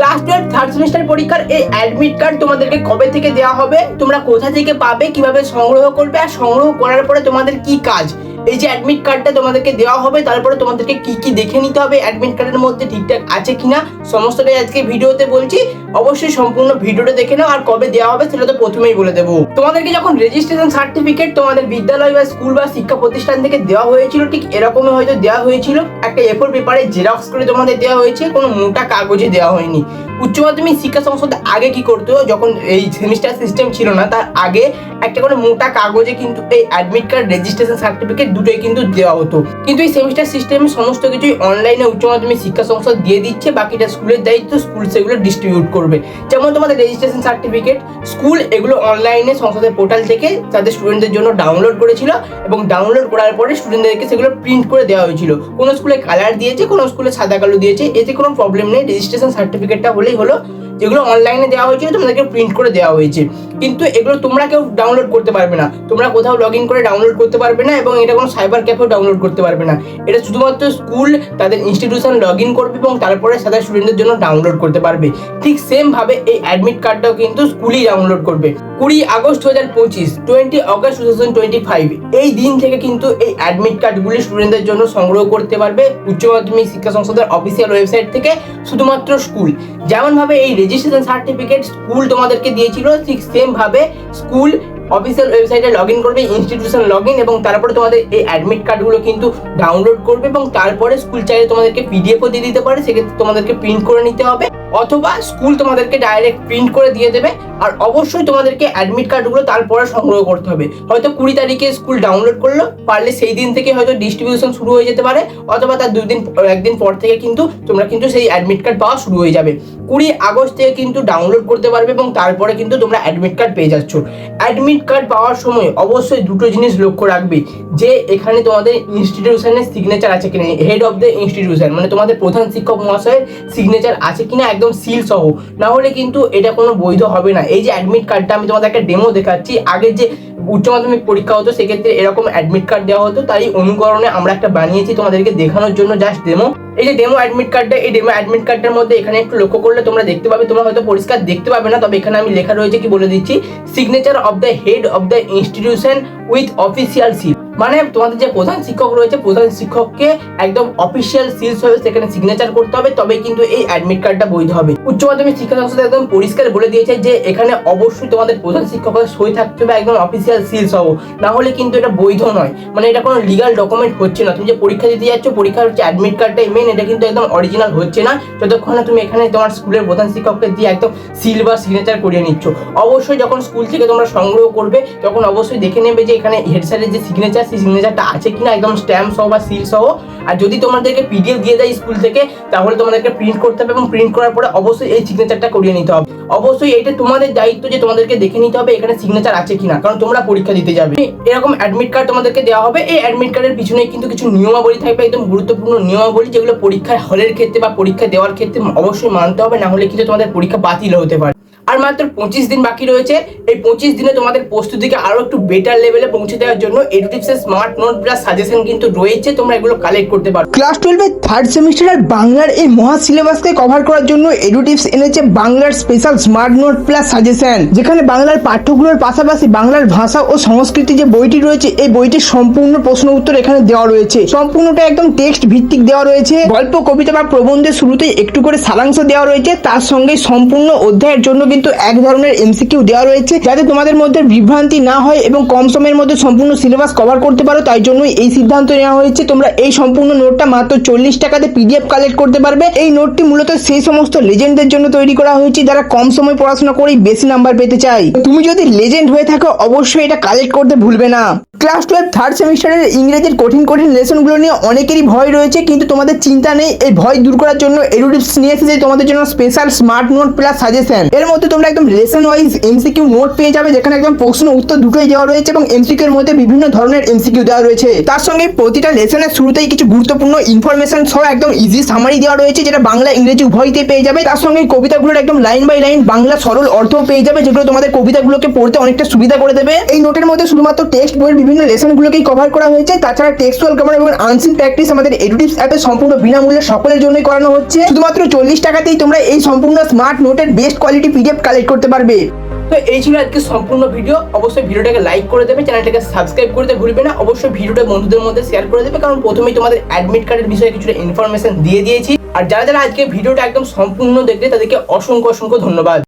Class twelve third semester পরীক্ষার এই admit card তোমাদেরকে কবে থেকে দেওয়া হবে? তোমরা কোথা থেকে পাবে, কীভাবে সংগ্রহ করবে আর সংগ্রহ করার পরে তোমাদের কি কাজ? এই যে অ্যাডমিট কার্ডটা তোমাদেরকে দেওয়া হবে, তারপরে তোমাদেরকে কি কি দেখে নিতে হবে অ্যাডমিট কার্ডের মধ্যে ঠিকঠাক আছে কিনা, সমস্তটাই আজকে ভিডিওতে বলছি। অবশ্যই সম্পূর্ণ ভিডিওটা দেখে নাও আর কবে দেওয়া হবে সেটা তো প্রথমেই বলে দেবো। তোমাদেরকে যখন রেজিস্ট্রেশন সার্টিফিকেট তোমাদের বিদ্যালয় বা স্কুল বা শিক্ষা প্রতিষ্ঠান থেকে দেওয়া হয়েছিল, ঠিক এরকমই হয়তো দেওয়া হয়েছিল। একটা এফোর পেপারে জেরক্স করে তোমাদের দেওয়া হয়েছে কোনো মোটা কাগজে দেওয়া হয়নি। উচ্চ মাধ্যমিক শিক্ষা সংসদ আগে কি করতো? যখন এই সেমিস্টার সিস্টেম ছিল না, তার আগে একটা করে মোটা কাগজে কিন্তু এই অ্যাডমিট কার্ড রেজিস্ট্রেশন সার্টিফিকেট দুটোই কিন্তু দেওয়া হতো। কিন্তু এই সেমিস্টার সিস্টেমে সমস্ত কিছুই অনলাইনে উচ্চ মাধ্যমিক শিক্ষা সংসদ দিয়ে দিচ্ছে, বাকিটা স্কুলের দায়িত্ব, স্কুল সেগুলো ডিস্ট্রিবিউট করবে। যেমন তোমাদের রেজিস্ট্রেশন সার্টিফিকেট স্কুল এগুলো অনলাইনে সংসদের পোর্টাল থেকে তাদের স্টুডেন্টদের জন্য ডাউনলোড করেছিল এবং ডাউনলোড করার পরে স্টুডেন্টদেরকে সেগুলো প্রিন্ট করে দেওয়া হয়েছিল। কোনো স্কুলে কালার দিয়েছে, কোনো স্কুলে সাদা কালো দিয়েছে, এতে কোনো প্রবলেম নেই। রেজিস্ট্রেশন সার্টিফিকেটটা হলেই হলো যেগুলো অনলাইনে দেওয়া হয়েছিল তোমাদেরকে প্রিন্ট করে দেওয়া হয়েছে। কিন্তু এগুলো তোমরা কেউ ডাউনলোড করতে পারবে না। তোমরা কোথাও লগ ইন করে ডাউনলোড করতে পারবে না এবং এটা কোনো সাইবার ক্যাফেও ডাউনলোড করতে পারবে না। এটা শুধুমাত্র স্কুল তাদের ইনস্টিটিউশন লগ ইন করবে এবং তারপরে সাদা স্টুডেন্টদের জন্য ডাউনলোড করতে পারবে। ঠিক সেমভাবে এই অ্যাডমিট কার্ডটাও কিন্তু স্কুলই ডাউনলোড করবে। কুড়ি আগস্ট দু হাজার পঁচিশ twenty August two thousand twenty five এই দিন থেকে কিন্তু এই অ্যাডমিট কার্ডগুলি স্টুডেন্টদের জন্য সংগ্রহ করতে পারবে। উচ্চ মাধ্যমিক শিক্ষা সংসদের অফিসিয়াল ওয়েবসাইট থেকে শুধুমাত্র স্কুল যেমনভাবে এই রেজিস্ট্রেশন সার্টিফিকেট স্কুল তোমাদেরকে দিয়েছিল, ঠিক সেম ভাবে স্কুল অফিসিয়াল ওয়েবসাইটে লগ ইন করবে ইনস্টিটিউশন লগ ইন এবং তারপরে তোমাদের এই অ্যাডমিট কার্ডগুলো কিন্তু ডাউনলোড করবে এবং তারপরে স্কুল চাইলে তোমাদেরকে পিডিএফও দিয়ে দিতে পারে, সেক্ষেত্রে তোমাদেরকে প্রিন্ট করে নিতে হবে অথবা স্কুল তোমাদেরকে ডাইরেক্ট প্রিন্ট করে দিয়ে দেবে আর অবশ্যই তোমাদেরকে অ্যাডমিট কার্ডগুলো তারপরে সংগ্রহ করতে হবে। হয়তো কুড়ি তারিখে স্কুল ডাউনলোড করল, পারলে সেই দিন থেকে হয়তো ডিস্ট্রিবিউশন শুরু হয়ে যেতে পারে, অথবা তার দুই দিন একদিন পর থেকে কিন্তু তোমরা কিন্তু সেই অ্যাডমিট কার্ড পাওয়া শুরু হয়ে যাবে। কুড়ি আগস্ট থেকে কিন্তু ডাউনলোড করতে পারবে এবং তারপরে কিন্তু তোমরা অ্যাডমিট কার্ড পেয়ে যাচ্ছ। অ্যাডমিট কার্ড পাওয়ার সময় অবশ্যই দুটো জিনিস লক্ষ্য রাখবে, যে এখানে তোমাদের ইনস্টিটিউশনের সিগনেচার আছে কিনা হেড অফ দ্য ইনস্টিটিউশন মানে তোমাদের প্রধান শিক্ষক মহাশয়ের সিগনেচার আছে কিনা একদম সিল সহ। না হলে কিন্তু এটা কোনো বৈধ হবে না। এই যে অ্যাডমিট কার্ডটা আমি তোমাদের একটা ডেমো দেখাচ্ছি, আগে যে উচ্চ মাধ্যমিক পরীক্ষা হতো, সেক্ষেত্রে এরকম অ্যাডমিট কার্ড দেওয়া হতো তাই অনুকরণে আমরা একটা বানিয়েছি তোমাদেরকে দেখানোর জন্য জাস্ট ডেমো এই যে ডেমো অ্যাডমিট কার্ডটা এই ডেমো অ্যাডমিট কার্ডের মধ্যে এখানে একটু লক্ষ্য করলে তোমরা দেখতে পাবে, তোমরা হয়তো পরিষ্কার দেখতে পাবে না, তবে এখানে আমি লেখা রয়েছে কি বলে দিচ্ছি signature of the head of the institution with official seal মানে তোমাদের যে প্রধান শিক্ষক রয়েছে, প্রধান শিক্ষককে একদম অফিসিয়াল সিলস হয়ে সেখানে সিগনেচার করতে হবে তবে কিন্তু এই অ্যাডমিট কার্ডটা বৈধ হবে। উচ্চ মাধ্যমিক শিক্ষা সংস্থা একদম পরিষ্কার বলে দিয়েছে যে এখানে অবশ্যই তোমাদের প্রধান শিক্ষকের সই থাকতে হবে, একদম অফিসিয়াল সিলস সহ না হলে কিন্তু এটা বৈধ নয়। মানে এটা কোনো লিগাল ডকুমেন্ট হচ্ছে না। তুমি যে পরীক্ষা দিতে যাচ্ছ, পরীক্ষার হচ্ছে অ্যাডমিট কার্ডটাই মেন এটা কিন্তু একদম অরিজিনাল হচ্ছে না। যতক্ষণ না তুমি এখানে তোমার স্কুলের প্রধান শিক্ষককে দিয়ে একদম সিল বা সিগনেচার করিয়ে নিচ্ছ। অবশ্যই যখন স্কুল থেকে তোমরা সংগ্রহ করবে, তখন অবশ্যই দেখে নেবে যে এখানে হেড স্যারের যে সিগনেচার সেই সিগনেচারটা আছে কিনা, একদম স্ট্যাম্প সহ বা সিল সহ। আর যদি তোমাদেরকে পিডিএফ দিয়ে দেয় স্কুল থেকে, তাহলে তোমাদেরকে প্রিন্ট করতে হবে এবং প্রিন্ট করার পরে অবশ্যই এই সিগনেচারটা করিয়ে নিতে হবে। অবশ্যই এটা তোমাদের দায়িত্ব যে তোমাদেরকে দেখে নিতে হবে এখানে সিগনেচার আছে কিনা, কারণ তোমরা পরীক্ষা দিতে যাবে। এরকম অ্যাডমিট কার্ড তোমাদেরকে দেওয়া হবে। এই অ্যাডমিট কার্ডের পিছনে কিন্তু কিছু নিয়মাবলী থাকবে, একদম গুরুত্বপূর্ণ নিয়মাবলী, যেগুলো পরীক্ষার হলের ক্ষেত্রে বা পরীক্ষা দেওয়ার ক্ষেত্রে অবশ্যই মানতে হবে, না হলে কিন্তু তোমাদের পরীক্ষা বাতিল হতে পারে। আর মাত্র পঁচিশ দিন বাকি রয়েছে। এই পঁচিশ দিনে তোমাদের প্রস্তুতিকে আরও একটু বেটার লেভেলে পৌঁছে দেওয়ার জন্য এডুটিপসের স্মার্ট নোট প্লাস সাজেশন কিন্তু রয়েছে, তোমরা এগুলো কালেক্ট করতে পারো। ক্লাস টুয়েলভের থার্ড সেমিস্টারের বাংলার এই মহা সিলেবাসকে কভার করার জন্য এডুটিভস এনেছে বাংলার special smart note plus suggestion যেখানে বাংলার পাঠ্যগুলোর পাশাপাশি বাংলার ভাষা ও সংস্কৃতি যে বইটি রয়েছে, এই বইটির সম্পূর্ণ প্রশ্ন উত্তর এখানে দেওয়া রয়েছে। সম্পূর্ণটা একদম টেক্সট ভিত্তিক দেওয়া রয়েছে। গল্প, কবিতা বা প্রবন্ধের শুরুতেই একটু করে সারাংশ দেওয়া রয়েছে। তার সঙ্গে সম্পূর্ণ অধ্যায়ের জন্য কিন্তু এক ধরনের এমসিকিউ দেওয়া রয়েছে যাতে তোমাদের মধ্যে বিভ্রান্তি না হয় এবং কম সময়ের মধ্যে সম্পূর্ণ সিলেবাস কভার করতে পারো। তাই জন্য এই সিদ্ধান্ত নেওয়া হয়েছে। তোমরা এই সম্পূর্ণ নোটটা মাত্র চল্লিশ টাকাতে পিডিএফ কালেক্ট করতে পারবে। এই নোটটি মূলত সেই সমস্ত লেজেন্ডদের জন্য তৈরি করা হয়েছে যারা কম সময় পড়াশোনা করেই বেশি নাম্বার পেতে চায়। তুমি যদি লেজেন্ড হয়ে থাকো, অবশ্যই এটা কালেক্ট করতে ভুলবে না। ক্লাস টুয়েলভ থার্ড সেমিস্টারের ইংরেজির কঠিন কঠিন লেসনগুলো নিয়ে অনেকেরই ভয় রয়েছে, কিন্তু তোমাদের চিন্তা নেই, এই ভয় দূর করার জন্য এডুটিপস নিয়ে এসেছে, তোমাদের জন্য special smart note plus suggestion এর মধ্যে তোমরা একদম লেসন ওয়াইজ এমসিকিউ নোট পেয়ে যাবে, যেখানে একদম প্রশ্ন উত্তর দুটোই দেওয়া রয়েছে এবং এমসিকিউ এর মধ্যে বিভিন্ন ধরনের এমসিকিউ দেওয়া রয়েছে। তার সঙ্গে প্রতিটা লেসনের শুরুতেই কিছু গুরুত্বপূর্ণ ইনফরমেশন সহ একদম ইজি সামারি দেওয়া রয়েছে, যেটা বাংলা, ইংরেজি উভয়তেই পেয়ে যাবে। তার সঙ্গে কবিতাগুলোর একদম লাইন বাই লাইন বাংলা সরল অর্থ পেয়ে যাবে, যেগুলো তোমাদের কবিতাগুলোকে পড়তে অনেকটা সুবিধা করে দেবে। এই নোটের মধ্যে শুধুমাত্র টেক্সট বইয়ের বিভিন্ন লেসনগুলোকেই কভার করা হয়েছে। তাছাড়া টেক্সচুয়াল গ্রামার এবং আনসিন প্র্যাকটিস আমাদের এডুটিভস অ্যাপে সম্পূর্ণ বিনামূল্যে সকলের জন্যই করানো হচ্ছে। শুধুমাত্র চল্লিশ টাকাতেই তোমরা এই সম্পূর্ণ স্মার্ট নোটের বেস্ট কোয়ালিটি পিডিএফ কালেক্ট করতে পারবে। তো এই ছিল আজকে সম্পূর্ণ ভিডিও অবশ্যই ভিডিওটাকে লাইক করে দেবে চ্যানেলটাকে সাবস্ক্রাইব করতে ভুলবে না। অবশ্যই ভিডিওটা বন্ধুদের মধ্যে শেয়ার করে দেবে, কারণ প্রথমেই তোমাদের অ্যাডমিট কার্ডের বিষয়ে কিছুটা ইনফরমেশন দিয়ে দিয়েছি। আর যারা যারা আজকে ভিডিওটা একদম সম্পূর্ণ দেখলে, তাদেরকে অসংখ্য অসংখ্য ধন্যবাদ।